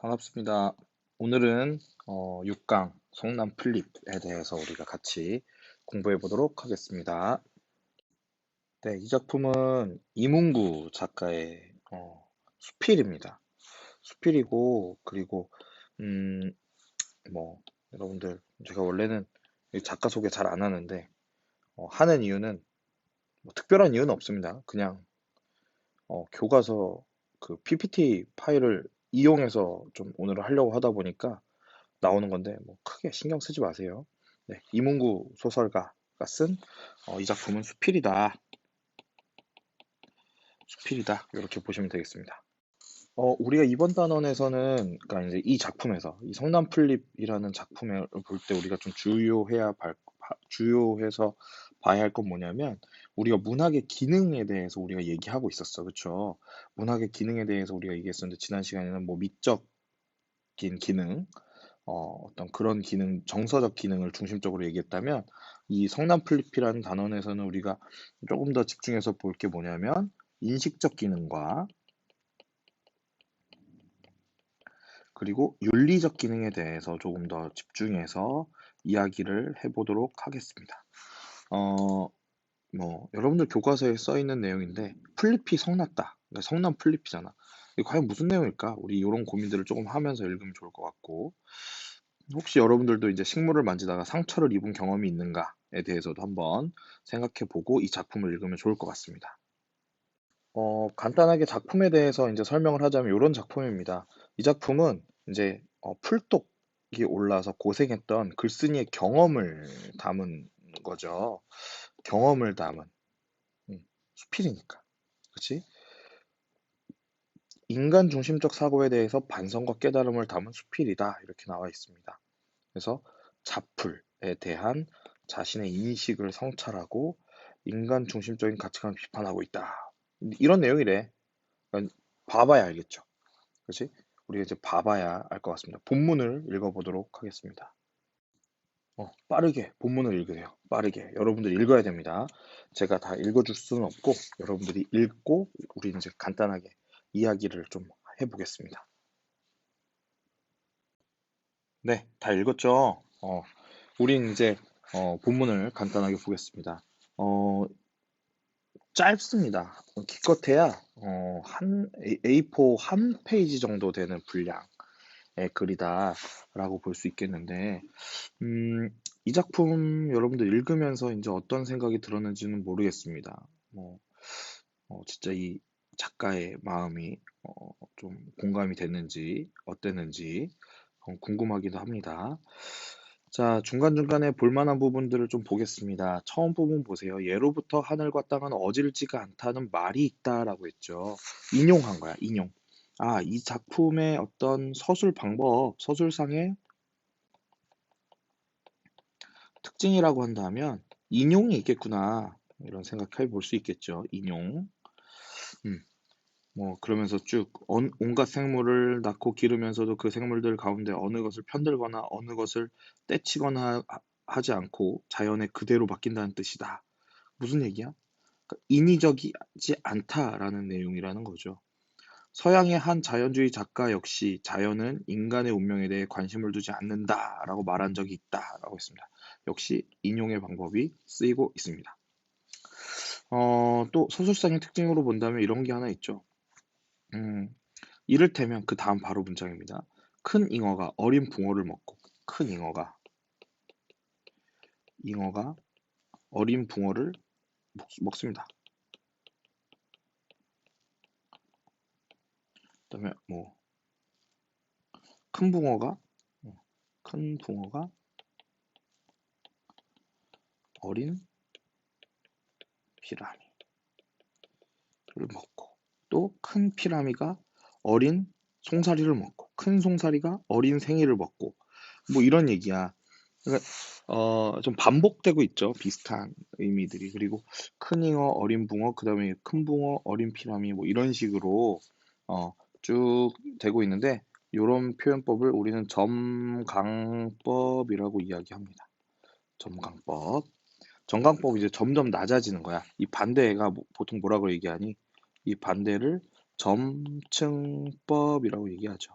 반갑습니다. 오늘은 어, 6강 성남 플립에 대해서 우리가 같이 공부해 보도록 하겠습니다. 네, 이 작품은 이문구 작가의 어, 수필입니다. 수필이고 그리고 음, 뭐 여러분들 제가 원래는 작가 소개 잘 안 하는데 어, 하는 이유는 뭐 특별한 이유는 없습니다. 그냥 어, 교과서 그 PPT 파일을 이용해서 좀 오늘은 하려고 하다 보니까 나오는 건데 뭐 크게 신경 쓰지 마세요. 네, 이문구 소설가가 쓴이 작품은 수필이다. 수필이다. 이렇게 보시면 되겠습니다. 어, 우리가 이번 단원에서는 그러니까 이제 이 작품에서 이 성남 플립이라는 작품을 볼 때 우리가 좀 주요해야 발, 주요해서 봐야 할 건 뭐냐면 우리가 문학의 기능에 대해서 우리가 얘기하고 있었어. 그렇죠? 문학의 기능에 대해서 우리가 얘기했었는데 지난 시간에는 뭐 미적인 기능 어, 어떤 그런 기능, 정서적 기능을 중심적으로 얘기했다면 이 성남 플립이라는 단원에서는 우리가 조금 더 집중해서 볼 게 뭐냐면 인식적 기능과 그리고 윤리적 기능에 대해서 조금 더 집중해서 이야기를 해보도록 하겠습니다. 어, 뭐 여러분들 교과서에 써 있는 내용인데 플리피 성났다. 그러니까 성난 플리피잖아. 이게 과연 무슨 내용일까? 우리 이런 고민들을 조금 하면서 읽으면 좋을 것 같고 혹시 여러분들도 이제 식물을 만지다가 상처를 입은 경험이 있는가에 대해서도 한번 생각해 보고 이 작품을 읽으면 좋을 것 같습니다. 어, 간단하게 작품에 대해서 이제 설명을 하자면 이런 작품입니다. 이 작품은 이제 어, 풀독이 올라서 고생했던 글쓴이의 경험을 담은 거죠. 경험을 담은 음, 수필이니까. 그렇지? 인간 중심적 사고에 대해서 반성과 깨달음을 담은 수필이다. 이렇게 나와 있습니다. 그래서 자풀에 대한 자신의 인식을 성찰하고 인간 중심적인 가치관을 비판하고 있다. 이런 내용이래. 그러니까 봐봐야 알겠죠. 그렇지? 우리가 이제 봐봐야 알 것 같습니다. 본문을 읽어보도록 하겠습니다. 어, 빠르게 본문을 읽으세요. 빠르게. 여러분들 읽어야 됩니다. 제가 다 읽어줄 수는 없고 여러분들이 읽고 우리 이제 간단하게 이야기를 좀 해보겠습니다. 네, 다 읽었죠? 어, 우린 이제 어, 본문을 간단하게 보겠습니다. 어, 짧습니다. 기껏해야 어, 한 A4 한 페이지 정도 되는 분량. 글이다라고 볼 수 있겠는데, 음, 이 작품 여러분들 읽으면서 이제 어떤 생각이 들었는지는 모르겠습니다. 뭐, 어, 진짜 이 작가의 마음이 어, 좀 공감이 됐는지, 어땠는지 어, 궁금하기도 합니다. 자, 중간중간에 볼만한 부분들을 좀 보겠습니다. 처음 부분 보세요. 예로부터 하늘과 땅은 어질지가 않다는 말이 있다라고 했죠. 인용한 거야, 인용. 아, 이 작품의 어떤 서술 방법, 서술상의 특징이라고 한다면 인용이 있겠구나. 이런 생각해 볼 수 있겠죠. 인용. 음. 뭐 그러면서 쭉 온, 온갖 생물을 낳고 기르면서도 그 생물들 가운데 어느 것을 편들거나 어느 것을 떼치거나 하, 지 않고 자연에 그대로 바뀐다는 뜻이다. 무슨 얘기야? 그러니까 인위적이지 않다라는 내용이라는 거죠. 서양의 한 자연주의 작가 역시 자연은 인간의 운명에 대해 관심을 두지 않는다라고 말한 적이 있다라고 했습니다. 역시 인용의 방법이 쓰이고 있습니다. 어, 또 서술상의 특징으로 본다면 이런 게 하나 있죠. 음, 이를테면 그 다음 바로 문장입니다. 큰 잉어가 어린 붕어를 먹고 큰 잉어가 잉어가 어린 붕어를 먹, 먹습니다. 그다음에 뭐 큰 붕어가 어, 큰 붕어가 어린 피라미를 먹고 또 큰 피라미가 어린 송사리를 먹고 큰 송사리가 어린 생이를 먹고 뭐 이런 얘기야. 그러니까 어, 좀 반복되고 있죠. 비슷한 의미들이. 그리고 큰 잉어, 어린 붕어, 그 다음에 큰 붕어, 어린 피라미 뭐 이런 식으로 어, 쭉 되고 있는데 이런 표현법을 우리는 점강법이라고 이야기합니다. 점강법. 점강법이 이제 점점 낮아지는 거야. 이 반대가 뭐, 보통 뭐라고 얘기하니? 이 반대를 점층법이라고 얘기하죠.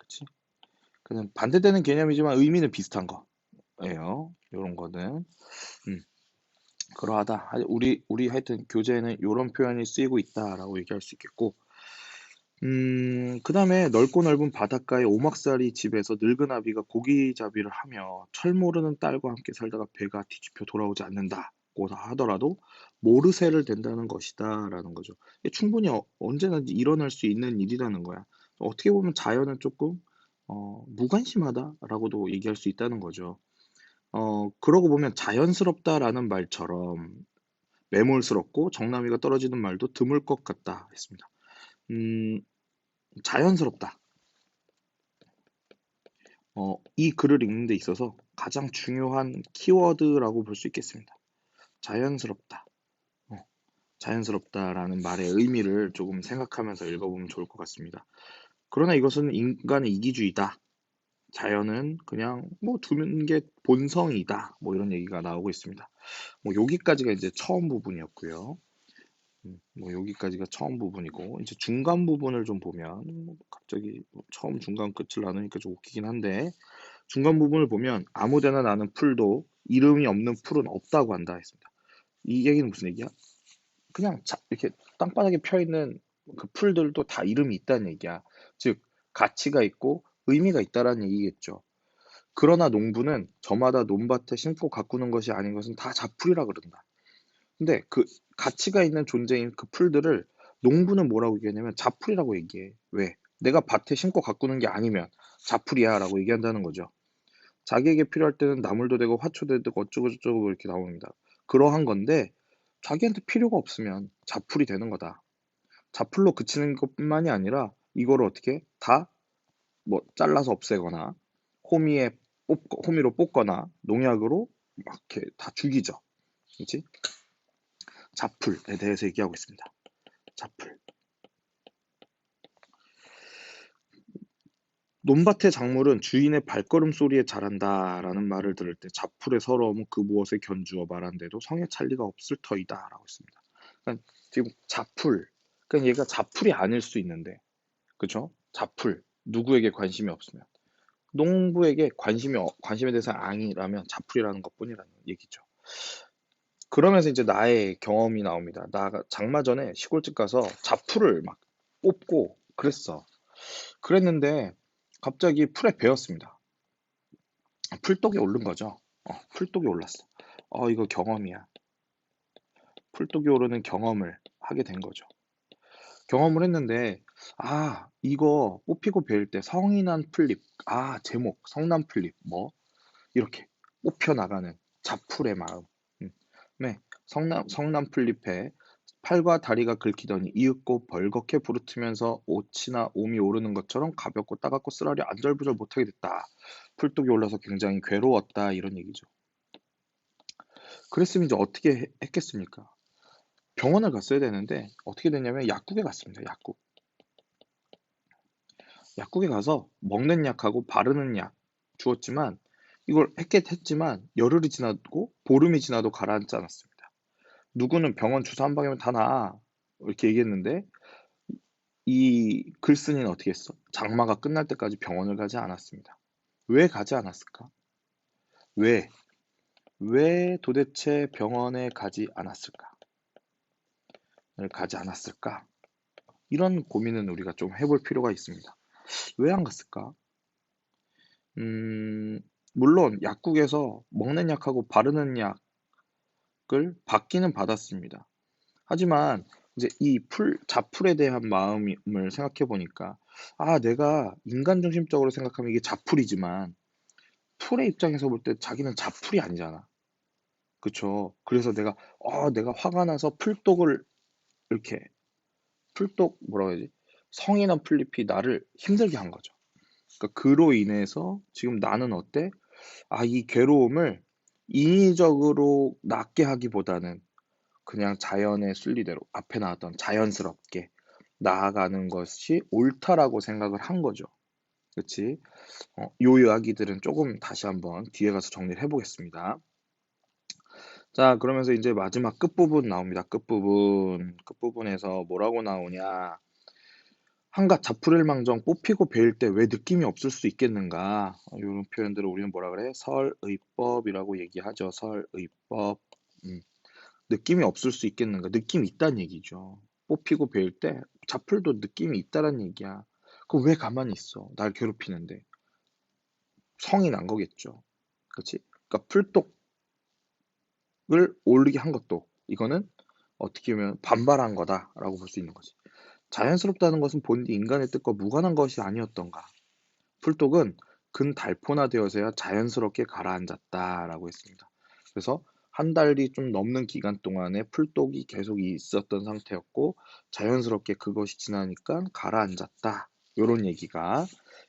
그치? 그냥 반대되는 개념이지만 의미는 비슷한 거예요. 이런 거는. 음. 그러하다. 우리 우리 하여튼 교재에는 이런 표현이 쓰이고 있다라고 얘기할 수 있겠고, 음, 그 다음에 넓고 넓은 바닷가의 오막살이 집에서 늙은 아비가 고기잡이를 하며 철 모르는 딸과 함께 살다가 배가 뒤집혀 돌아오지 않는다고 하더라도 모르쇠를 된다는 것이다 라는 거죠. 충분히 어, 언제나 일어날 수 있는 일이라는 거야. 어떻게 보면 자연은 조금 어, 무관심하다라고도 얘기할 수 있다는 거죠. 어, 그러고 보면 자연스럽다라는 말처럼 매몰스럽고 정남이가 떨어지는 말도 드물 것 같다 했습니다. 음, 자연스럽다. 어, 이 글을 읽는 데 있어서 가장 중요한 키워드라고 볼 수 있겠습니다. 자연스럽다. 어, 자연스럽다라는 말의 의미를 조금 생각하면서 읽어보면 좋을 것 같습니다. 그러나 이것은 인간의 이기주의다. 자연은 그냥 뭐 두는 게 본성이다. 뭐 이런 얘기가 나오고 있습니다. 뭐 여기까지가 이제 처음 부분이었고요. 음, 뭐 여기까지가 처음 부분이고 이제 중간 부분을 좀 보면 뭐 갑자기 뭐 처음 중간 끝을 나누니까 좀 웃기긴 한데 중간 부분을 보면 아무데나 나는 풀도 이름이 없는 풀은 없다고 한다 했습니다. 이 얘기는 무슨 얘기야? 그냥 자, 이렇게 땅바닥에 펴 있는 그 풀들도 다 이름이 있다는 얘기야. 즉 가치가 있고 의미가 있다라는 얘기겠죠. 그러나 농부는 저마다 논밭에 심고 가꾸는 것이 아닌 것은 다 자풀이라 그런다. 근데 그 가치가 있는 존재인 그 풀들을 농부는 뭐라고 얘기하냐면 자풀이라고 얘기해. 왜? 내가 밭에 심고 가꾸는 게 아니면 자풀이야 라고 얘기한다는 거죠. 자기에게 필요할 때는 나물도 되고 화초도 되고 어쩌고저쩌고 이렇게 나옵니다. 그러한 건데 자기한테 필요가 없으면 자풀이 되는 거다. 자풀로 그치는 것뿐만이 아니라 이거를 어떻게 다 뭐 잘라서 없애거나 호미에 뽑, 호미로 뽑거나 농약으로 막 이렇게 다 죽이죠. 그렇지? 자풀에 대해서 얘기하고 있습니다. 자풀. 논밭의 작물은 주인의 발걸음 소리에 자란다라는 말을 들을 때 자풀의 서러움은 그 무엇에 견주어 말한데도 성에 찰 리가 없을 터이다라고 했습니다. 그러니까 지금 자풀, 그러니까 얘가 자풀이 아닐 수 있는데, 그렇죠? 자풀 누구에게 관심이 없으면 농부에게 관심이 관심에 대해서 아니라면 자풀이라는 것뿐이라는 얘기죠. 그러면서 이제 나의 경험이 나옵니다. 나가 장마 전에 시골집 가서 자풀을 막 뽑고 그랬어. 그랬는데 갑자기 풀에 베었습니다. 풀독이 오른 거죠. 어, 풀독이 올랐어. 어, 이거 경험이야. 풀독이 오르는 경험을 하게 된 거죠. 경험을 했는데, 아, 이거 뽑히고 베일 때난 풀잎, 아, 제목, 성난 풀잎, 뭐, 이렇게 뽑혀 나가는 자풀의 마음. 네, 성남, 성남 풀잎에 팔과 다리가 긁히더니 이윽고 벌겋게 부르트면서 옷이나 옴이 오르는 것처럼 가볍고 따갑고 쓰라리 안절부절 못하게 됐다. 풀독이 올라서 굉장히 괴로웠다. 이런 얘기죠. 그랬으면 이제 어떻게 했겠습니까? 병원을 갔어야 되는데 어떻게 됐냐면 약국에 갔습니다. 약국. 약국에 가서 먹는 약하고 바르는 약 주었지만 이걸 했겠했지만 열흘이 지나고 보름이 지나도 가라앉지 않았습니다. 누구는 병원 주사 한 방이면 다 나아 이렇게 얘기했는데 이 글쓴이는 어떻게 했어? 장마가 끝날 때까지 병원을 가지 않았습니다. 왜 가지 않았을까? 왜? 왜 도대체 병원에 가지 않았을까? 가지 않았을까? 이런 고민은 우리가 좀 해볼 필요가 있습니다. 왜 안 갔을까? 음, 물론 약국에서 먹는 약하고 바르는 약을 받기는 받았습니다. 하지만 이제 이 풀, 자풀에 대한 마음을 생각해 보니까 아, 내가 인간 중심적으로 생각하면 이게 자풀이지만 풀의 입장에서 볼 때 자기는 자풀이 아니잖아. 그쵸? 그래서 내가 어, 내가 화가 나서 풀독을 이렇게 풀독 뭐라고 해야지? 난 풀잎이 나를 힘들게 한 거죠. 그러니까 그로 인해서 지금 나는 어때? 아, 이 괴로움을 인위적으로 낫게 하기보다는 그냥 자연의 순리대로 앞에 나왔던 자연스럽게 나아가는 것이 옳다라고 생각을 한 거죠. 그렇지? 어, 요 이야기들은 조금 다시 한번 뒤에 가서 정리를 해보겠습니다. 자, 그러면서 이제 마지막 끝부분 나옵니다. 끝부분. 끝부분에서 뭐라고 나오냐. 한갓 자풀일망정 뽑히고 베일 때 왜 느낌이 없을 수 있겠는가? 이런 표현들을 우리는 뭐라 그래? 설의법이라고 얘기하죠. 설의법. 음. 느낌이 없을 수 있겠는가? 느낌이 있다는 얘기죠. 뽑히고 베일 때 자풀도 느낌이 있다는 얘기야. 그럼 왜 가만히 있어? 날 괴롭히는데. 성이 난 거겠죠. 그렇지? 그러니까 풀독을 올리게 한 것도 이거는 어떻게 보면 반발한 거다라고 볼 수 있는 거지. 자연스럽다는 것은 본디 인간의 뜻과 무관한 것이 아니었던가. 풀독은 근달포나되어서야 자연스럽게 가라앉았다라고 했습니다. 그래서 한 달이 좀 넘는 기간 동안에 풀독이 계속 있었던 상태였고 자연스럽게 그것이 지나니까 가라앉았다. 이런 얘기가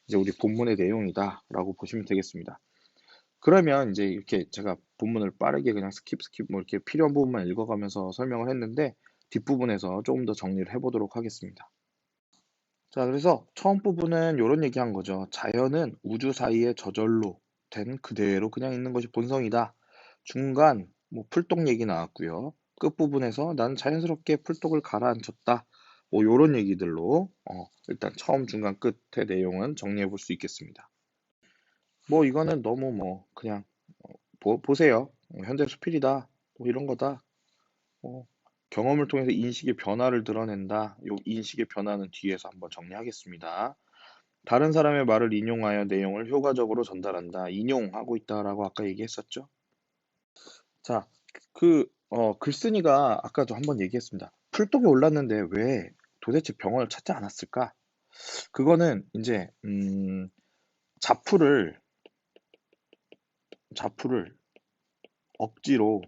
이제 우리 본문의 내용이다라고 보시면 되겠습니다. 그러면 이제 이렇게 제가 본문을 빠르게 그냥 스킵 스킵 뭐 이렇게 필요한 부분만 읽어가면서 설명을 했는데 뒷부분에서 조금 더 정리를 해보도록 하겠습니다. 자, 그래서 처음 부분은 이런 얘기 한 거죠. 자연은 우주 사이에 저절로 된 그대로 그냥 있는 것이 본성이다. 중간 뭐 풀독 얘기 나왔고요. 끝부분에서 난 자연스럽게 풀독을 가라앉혔다. 뭐 이런 얘기들로 어, 일단 처음 중간 끝의 내용은 정리해 볼 수 있겠습니다. 뭐 이거는 너무 뭐 그냥 어, 보, 세요 어, 현대 수필이다. 뭐 이런 거다. 뭐 경험을 통해서 인식의 변화를 드러낸다. 이 인식의 변화는 뒤에서 한번 정리하겠습니다. 다른 사람의 말을 인용하여 내용을 효과적으로 전달한다. 인용하고 있다라고 아까 얘기했었죠. 자, 그 어, 글쓴이가 아까도 한번 얘기했습니다. 풀독에 올랐는데 왜 도대체 병원을 찾지 않았을까? 그거는 이제 음, 자풀을 자풀을 억지로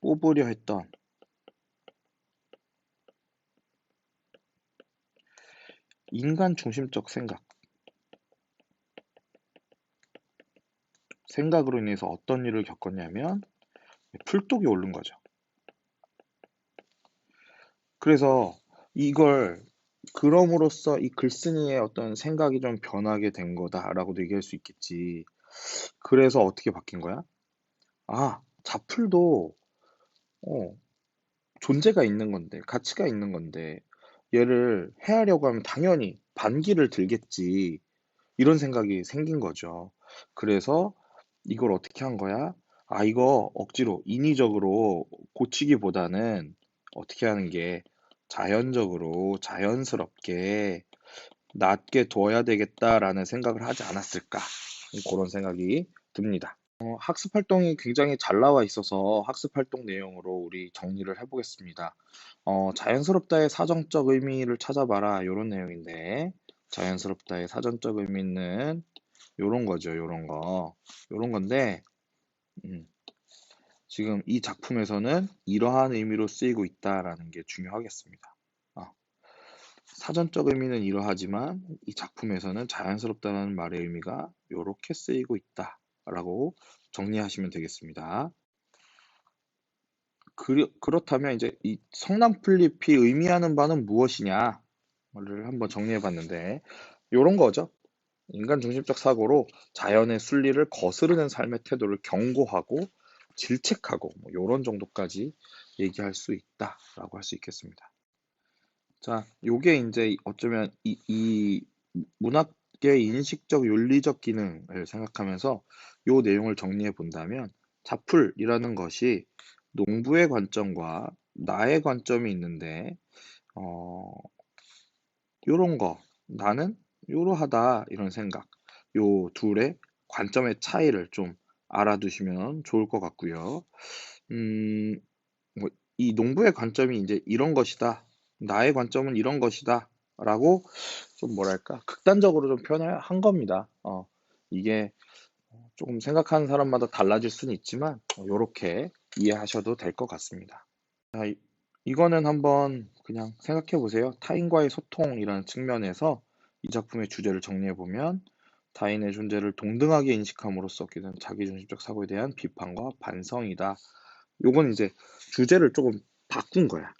뽑으려 했던 인간 중심적 생각 생각으로 인해서 어떤 일을 겪었냐면 풀독이 오른 거죠. 그래서 이걸 그럼으로써 이 글쓴이의 어떤 생각이 좀 변하게 된 거다라고도 얘기할 수 있겠지. 그래서 어떻게 바뀐 거야? 아, 자풀도 어, 존재가 있는 건데, 가치가 있는 건데, 얘를 해하려고 하면 당연히 반기를 들겠지. 이런 생각이 생긴 거죠. 그래서 이걸 어떻게 한 거야? 아, 이거 억지로 인위적으로 고치기보다는 어떻게 하는 게 자연적으로 자연스럽게 낫게 둬야 되겠다라는 생각을 하지 않았을까 그런 생각이 듭니다. 어, 학습 활동이 굉장히 잘 나와 있어서 학습 활동 내용으로 우리 정리를 해보겠습니다. 어, 자연스럽다의 사정적 의미를 찾아봐라 이런 내용인데 자연스럽다의 사전적 의미는 이런 거죠, 이런 거, 이런 건데 음, 지금 이 작품에서는 이러한 의미로 쓰이고 있다라는 게 중요하겠습니다. 어. 사전적 의미는 이러하지만 이 작품에서는 자연스럽다는 말의 의미가 이렇게 쓰이고 있다 라고 정리하시면 되겠습니다. 그, 그렇다면 이제 이 성남 플립이 의미하는 바는 무엇이냐를 한번 정리해 봤는데 이런 거죠. 인간 중심적 사고로 자연의 순리를 거스르는 삶의 태도를 경고하고 질책하고 뭐 이런 정도까지 얘기할 수 있다라고 할 수 있겠습니다. 자, 요게 이제 어쩌면 이, 이 문학 의 인식적 윤리적 기능을 생각하면서 요 내용을 정리해 본다면 자풀이라는 것이 농부의 관점과 나의 관점이 있는데 어 요런 거 나는 요러하다 이런 생각 요 둘의 관점의 차이를 좀 알아두시면 좋을 것 같고요. 음, 뭐, 이 농부의 관점이 이제 이런 것이다. 나의 관점은 이런 것이다. 라고 좀 뭐랄까 극단적으로 좀 표현을 한 겁니다. 어, 이게 조금 생각하는 사람마다 달라질 수는 있지만 이렇게 이해하셔도 될 것 같습니다. 자, 이, 이거는 한번 그냥 생각해 보세요. 타인과의 소통이라는 측면에서 이 작품의 주제를 정리해 보면 타인의 존재를 동등하게 인식함으로써 얻게 된 자기중심적 사고에 대한 비판과 반성이다. 요건 이제 주제를 조금 바꾼 거야.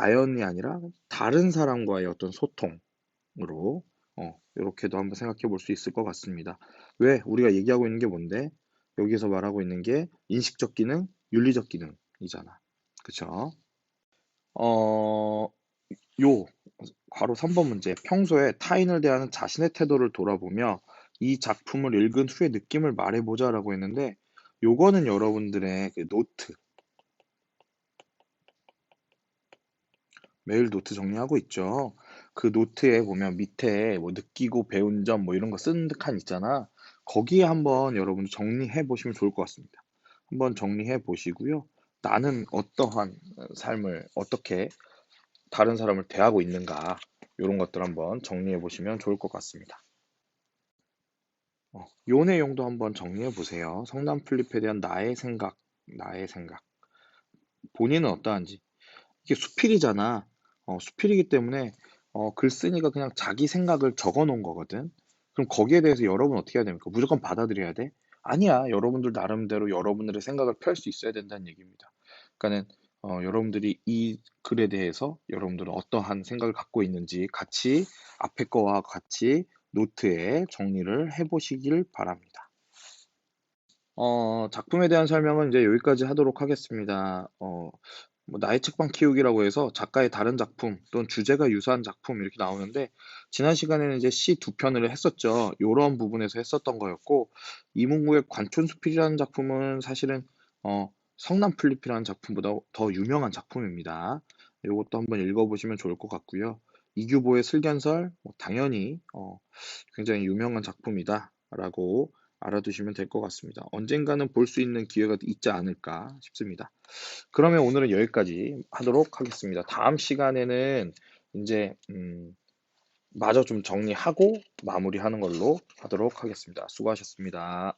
음. 자연이 아니라 다른 사람과의 어떤 소통으로 어, 이렇게도 한번 생각해 볼 수 있을 것 같습니다. 왜 우리가 얘기하고 있는 게 뭔데? 여기서 말하고 있는 게 인식적 기능, 윤리적 기능이잖아. 그쵸? 어, 요 괄호 3번 문제 평소에 타인을 대하는 자신의 태도를 돌아보며 이 작품을 읽은 후의 느낌을 말해보자 라고 했는데 요거는 여러분들의 그 노트 매일 노트 정리하고 있죠. 그 노트에 보면 밑에 뭐 느끼고 배운 점 뭐 이런 거쓴칸 있잖아. 거기에 한번 여러분 정리해 보시면 좋을 것 같습니다. 한번 정리해 보시고요. 나는 어떠한 삶을 어떻게 다른 사람을 대하고 있는가 이런 것들 한번 정리해 보시면 좋을 것 같습니다. 어, 요 내용도 한번 정리해 보세요. 성남 플립에 대한 나의 생각, 나의 생각. 본인은 어떠한지. 이게 수필이잖아. 어, 수필이기 때문에 어, 글 쓰니까 그냥 자기 생각을 적어 놓은 거거든. 그럼 거기에 대해서 여러분 어떻게 해야 됩니까? 무조건 받아들여야 돼? 아니야. 여러분들 나름대로 여러분들의 생각을 펼 수 있어야 된다는 얘기입니다. 그러니까는 어, 여러분들이 이 글에 대해서 여러분들은 어떠한 생각을 갖고 있는지 같이 앞에 거와 같이 노트에 정리를 해보시길 바랍니다. 어, 작품에 대한 설명은 이제 여기까지 하도록 하겠습니다. 어, 뭐 나의 책방 키우기라고 해서 작가의 다른 작품 또는 주제가 유사한 작품 이렇게 나오는데 지난 시간에는 이제 시 두 편을 했었죠. 이런 부분에서 했었던 거였고 이문구의 관촌수필이라는 작품은 사실은 어, 성남 플립이라는 작품보다 더 유명한 작품입니다. 이것도 한번 읽어보시면 좋을 것 같고요. 이규보의 슬견설 뭐 당연히 어, 굉장히 유명한 작품이다라고 알아두시면 될 것 같습니다. 언젠가는 볼 수 있는 기회가 있지 않을까 싶습니다. 그러면 오늘은 여기까지 하도록 하겠습니다. 다음 시간에는 이제 음, 마저 좀 정리하고 마무리하는 걸로 하도록 하겠습니다. 수고하셨습니다.